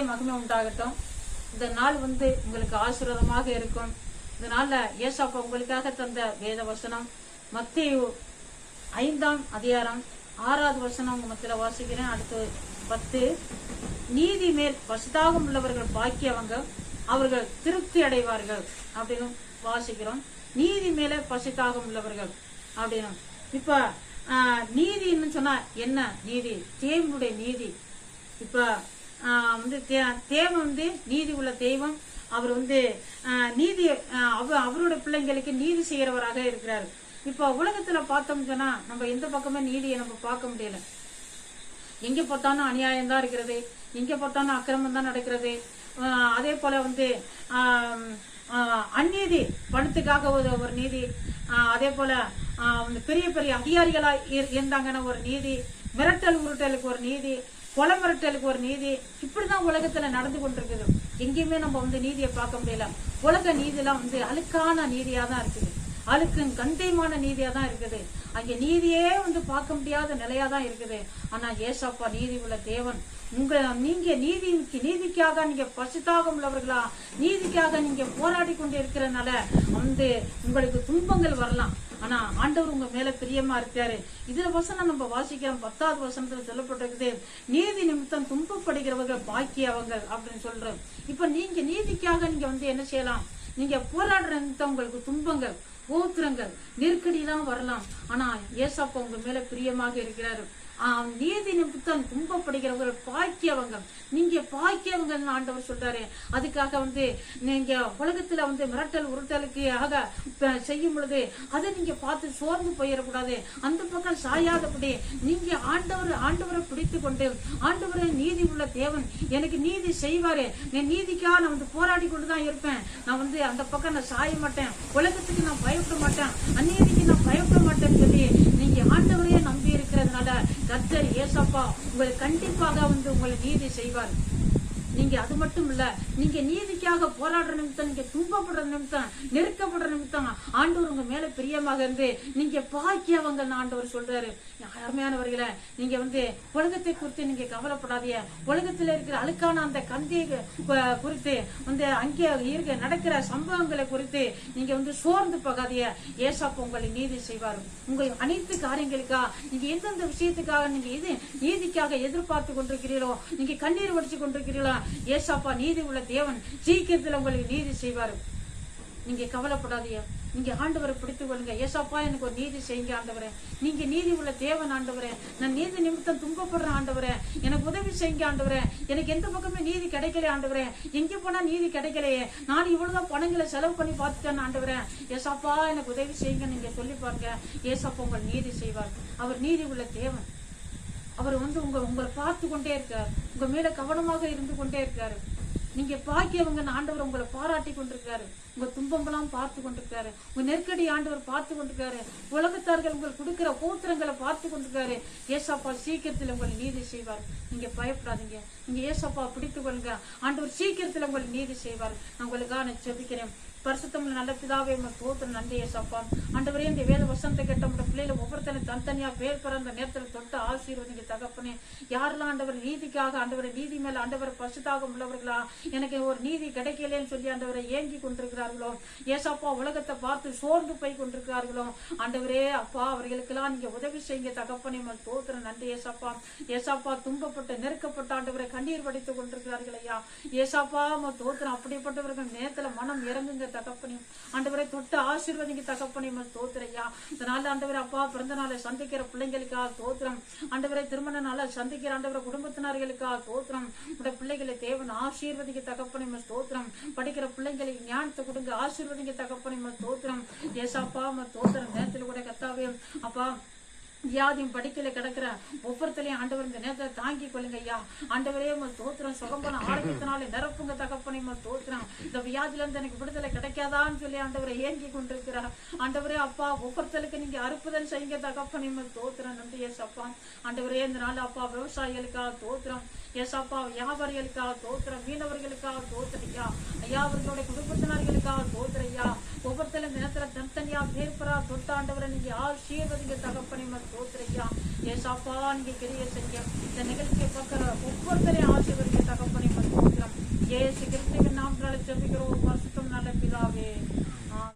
உங்களுக்கே மகிமை உண்டாகட்டும். இந்த நாள் வந்து உங்களுக்கு ஆசீர்வாதமாக இருக்கும். இந்த நாளில் ஏசாப்பா உங்களுக்காக தந்த வேத வசனம் மத்திய ஐந்தாம் அதிகாரம் ஆறாவது வசனம் உங்க மத்தியில் வாசிக்கிறேன். அடுத்து பத்து. நீதி மேல் வசதாகம் உள்ளவர்கள் பாக்கியவங்க அவர்கள் திருப்தி அடைவார்கள் அப்படின்னு வாசிக்கிறோம். நீதி மேல பசிதாகம் உள்ளவர்கள் அப்படின்னு. இப்ப நீதின்னு சொன்னா என்ன? நீதி. தேவனுடைய நீதி. இப்ப வந்து தேவன் வந்து நீதி உள்ள தெய்வம். அவர் வந்து நீதி அவ- அவரோட பிள்ளைங்களுக்கு நீதி செய்கிறவராக இருக்கிறார். இப்போ உலகத்தில் பார்த்தோம் சொன்னால் நம்ம எந்த பக்கமே நீதியை நம்ம பார்க்க முடியல. எங்கே பார்த்தாலும் அநியாயம் தான் இருக்கிறது. எங்கே பார்த்தாலும் அக்கிரமம் தான் நடக்கிறது. அதே போல் வந்து அந்நீதி பணத்துக்காக ஒரு ஒரு நீதி. அதே போல் வந்து பெரிய பெரிய அதிகாரிகளாக இருந்தாங்கன்னா ஒரு நீதி. மிரட்டல் உருட்டலுக்கு ஒரு நீதி. கொலை மிரட்டலுக்கு ஒரு நீதி. இப்படிதான் உலகத்துல நடந்து கொண்டிருக்குது. எங்கேயுமே நம்ம வந்து நீதியை பார்க்க முடியல. உலக நீதிலாம் வந்து அழுக்கான நீதியா தான் இருக்குது. அழுக்கு கண்டைமான நீதியா தான் இருக்குது. அங்க நீதியே வந்து பார்க்க முடியாத நிலையா தான் இருக்குது. ஆனா ஏசப்பா நீதி உள்ள தேவன் உங்க நீங்க நீதி நீதிக்காக நீங்க பசித்தாகம் உள்ளவர்களா? நீதிக்காக நீங்க போராடி கொண்டு இருக்கிறனால வந்து உங்களுக்கு துன்பங்கள் வரலாம். ஆனா ஆண்டவர் உங்க மேல பிரியமா இருக்காரு. இதுல வசனம் நம்ம வாசிக்கிறோம். பத்தாவது வசனத்துல சொல்லப்பட்டிருக்குது நீதி நிமித்தம் துன்பப்படுகிறவர்கள் பாக்கியவங்க அப்படின்னு சொல்றோம். இப்ப நீங்க நீதிக்காக நீங்க வந்து என்ன செய்யலாம்? நீங்க போராடுற நிமித்தம் உங்களுக்கு துன்பங்கள் ஊத்திரங்கள் நெருக்கடியெல்லாம் வரலாம். ஆனா ஏசப்பா உங்க மேல பிரியமாக இருக்கிறாரு. நீதி நிமித்தம் துன்பப்படுகிறவர்கள் பாக்கியவங்க. நீங்க பாக்கியவங்கன்னு ஆண்டவர் சொல்றாரு. அதுக்காக வந்து நீங்க உலகத்துல வந்து மிரட்டல் உருட்டலுக்கு ஆக செய்யும் பொழுது அதை நீங்க பார்த்து சோர்ந்து போயிடக்கூடாது. அந்த பக்கம் சாயாதபடி நீங்க ஆண்டவர் ஆண்டவரை பிடித்து கொண்டு ஆண்டவரை நீதி உள்ள தேவன். எனக்கு நீதி செய்வாரு. நான் நீதிக்காக நான் வந்து போராடி கொண்டு தான் இருப்பேன். நான் வந்து அந்த பக்கம் நான் சாய மாட்டேன். உலகத்துக்கு நான் பயப்பட மாட்டேன். அந்நீதிக்கு நான் பயப்பட மாட்டேன்னு சொல்லி நீங்க ஆண்டவரையே நம்பி இருக்கிறதுனால கர்த்தர் ஏசப்பா உங்களை கண்டிப்பாக வந்து உங்களை நீதி செய்வார். நீங்க அது மட்டும் இல்ல நீங்க நீதிக்காக போராடுற நிமித்தம் நீங்க துன்பப்படுற நிமித்தம் நெருக்கப்படுற நிமித்தம் ஆண்டவர் உங்க மேல பிரியமாக இருந்து நீங்க பாக்கியவங்க ஆண்டவர் சொல்றாரு. அருமையானவர்களை நீங்க வந்து உலகத்தை குறித்து நீங்க கவலைப்படாதீங்க. உலகத்துல இருக்கிற அழுக்கான அந்த கந்தையை குறித்து வந்து அங்கே இருக்க நடக்கிற சம்பவங்களை குறித்து நீங்க வந்து சோர்ந்து போகாதீங்க. ஏசாப்பா உங்களை நீதி செய்வார். உங்கள் அனைத்து காரியங்களுக்கா நீங்க எந்தெந்த விஷயத்துக்காக நீங்க இது நீதிக்காக எதிர்பார்த்து கொண்டிருக்கிறீர்களோ நீங்க கண்ணீர் வடிச்சு கொண்டிருக்கிறீர்களோ ஏசாப்பா நீதி உள்ள தேவன். சீக்கிரத்துல உங்களுக்கு நீதி செய்வார். நீங்க கவலைப்படாதீங்க. நீங்க ஆண்டவரை பிடித்து கொள்ளுங்க ஏசாப்பா எனக்கு ஒரு நீதி செய்யுங்க ஆண்டவரே. நீங்க நீதி உள்ள தேவன் ஆண்டவரே. நான் நீதி நிமித்தம் துன்பப்படுற ஆண்டவரே. எனக்கு உதவி செய்யுங்க ஆண்டவரே. எனக்கு எந்த பக்கமே நீதி கிடைக்கல ஆண்டவரே. எங்க போனா நீதி கிடைக்கலையே. நான் இவ்வளவுதான் பணங்களை செலவு பண்ணி பார்த்துட்டேன் ஆண்டவரே. ஏசாப்பா எனக்கு உதவி செய்யுங்க நீங்க சொல்லி பாருங்க. ஏசாப்பா உங்கள் நீதி செய்வார். அவர் நீதி உள்ள தேவன். அவர் வந்து உங்க உங்களை பார்த்து கொண்டே இருக்கார். உங்க மேல கவனமாக இருந்து கொண்டே இருக்காரு. நீங்க பாக்கியவங்க ஆண்டவர் உங்களை பாராட்டி கொண்டிருக்காரு. உங்க துன்பங்களாம் பார்த்து கொண்டிருக்காரு. உங்க நெருக்கடி ஆண்டவர் பார்த்து கொண்டிருக்காரு. உலகத்தார்கள் உங்களுக்கு கொடுக்கிற கூத்திரங்களை பார்த்து கொண்டிருக்காரு. ஏசாப்பா சீக்கிரத்துல உங்களை நீதி செய்வார். நீங்க பயப்படாதீங்க. நீங்க ஏசாப்பா பிடித்து கொள்ளுங்க ஆண்டவர் சீக்கிரத்துல உங்களுக்கு நீதி செய்வார். நான் உங்களுக்காக நான் செபிக்கிறேன் பரிசுத்தம் நல்ல பிதாவே உங்க நன்றியை சப்பான் ஏசப்பா ஆண்டவரே இந்த வேத வசனத்தை கேட்ட உங்க பிள்ளைகளை ஒவ்வொருத்தனை தனித்தனியா பேர் பிறந்த நேரத்தில் தொட்டு ஆசீர்வதிங்க தகப்பனே. யாரெல்லாம் ஆண்டவர் நீதிக்காக ஆண்டவரை நீதி மேல ஆண்டவர் பரிசுத்தாக உள்ளவர்களா? எனக்கு ஒரு நீதி கிடைக்கலன்னு சொல்லி ஆண்டவரை ஏங்கி கொண்டிருக்கிறார்களோ? ஏசப்பா உலகத்தை பார்த்து சோர்ந்து போய் கொண்டிருக்கிறார்களோ? ஆண்டவரே அப்பா அவர்களுக்கெல்லாம் நீங்க உதவி செய்யுங்க தகப்பனே. உங்கள் தோத்திரம் நன்றி ஏசப்பா ஏசாப்பா துன்பப்பட்டு நெருக்கப்பட்ட ஆண்டவரை கண்ணீர் வடித்துக் கொண்டிருக்கிறார்கள் ஐயா. ஏசாப்பா தோத்திரம் அப்படிப்பட்டவர்கள் நேரத்துல மனம் இறங்குங்க தகப்பனையும் ஆண்டவரை தொட்டு ஆசீர்வதிங்க தகப்பனையும் தோத்துறையா தோத்திரையா. இந்த நாள் ஆண்டவரே அப்பா பிறந்த நாளை சந்திக்கிற பிள்ளைங்களுக்காக தோத்திரம். ஆண்டவரை திருமண நாளை சந்திக்கிற ஆண்டவரை குடும்பத்தினர்களுக்காக தோத்திரம். உடைய பிள்ளைகளை தேவன் ஆசீர்வதிக்க தகப்பனையும் தோத்திரம். படிக்கிற பிள்ளைங்களுக்கு ஞானத்தை கொடுங்க ஆசீர்வதிங்க தகப்பனையும் தோத்திரம். ஸ்தோத்திரம் ஏசாப்பா தோத்திரம் நேரத்தில் கூட கத்தாவே. அப்பா வியாதியும் படிக்கல கிடக்குற ஒவ்வொருத்தரையும் ஆண்டவர் இந்த நேரத்தை தாங்கி கொள்ளுங்க ஐயா ஆண்டவரே உங்கள் தோத்திரம் சுகம்பன ஆரோக்கியத்தினால நிரப்புங்க தகப்பனை உங்கள் தோத்திரம் இந்த வியாதியில இருந்து எனக்கு விடுதலை கிடைக்காதான்னு சொல்லி ஆண்டவரை ஏங்கி கொண்டிருக்கிறார். ஆண்டவரே அப்பா ஒவ்வொருத்தருக்கு நீங்க அற்புதம் செய்யுங்க தகப்பனை உங்கள் தோத்திரம் நன்றி அப்பா ஆண்டவரே இந்த நாள் அப்பா விவசாயிகளுக்காக தோத்திரம் அப்பா வியாபாரிகளுக்காக தோத்திரம் மீனவர்களுக்காக தோத்திரையா ஐயா அவர்களுடைய குடும்பத்தினர்களுக்காக தோத்திரையா ஒவ்வொருத்தரும் தினத்துல தனித்தனியா பேர்பரா தொட்டாண்டவரை நீங்க ஆசீர்வதிங்க தகப்பனை ஸ்தோத்திரையா ஏசாப்பா நீங்க பெரிய செஞ்ச இந்த நிகழ்ச்சியை பார்க்கிற ஒவ்வொருத்தரையும் ஆசீர்வதிக்க தகப்பனை மதிக்கிறோம் ஏசு கிருஷ்ணன் நாம் ஜபிக்கிறோம். வருஷம் நல்ல பிதாவே.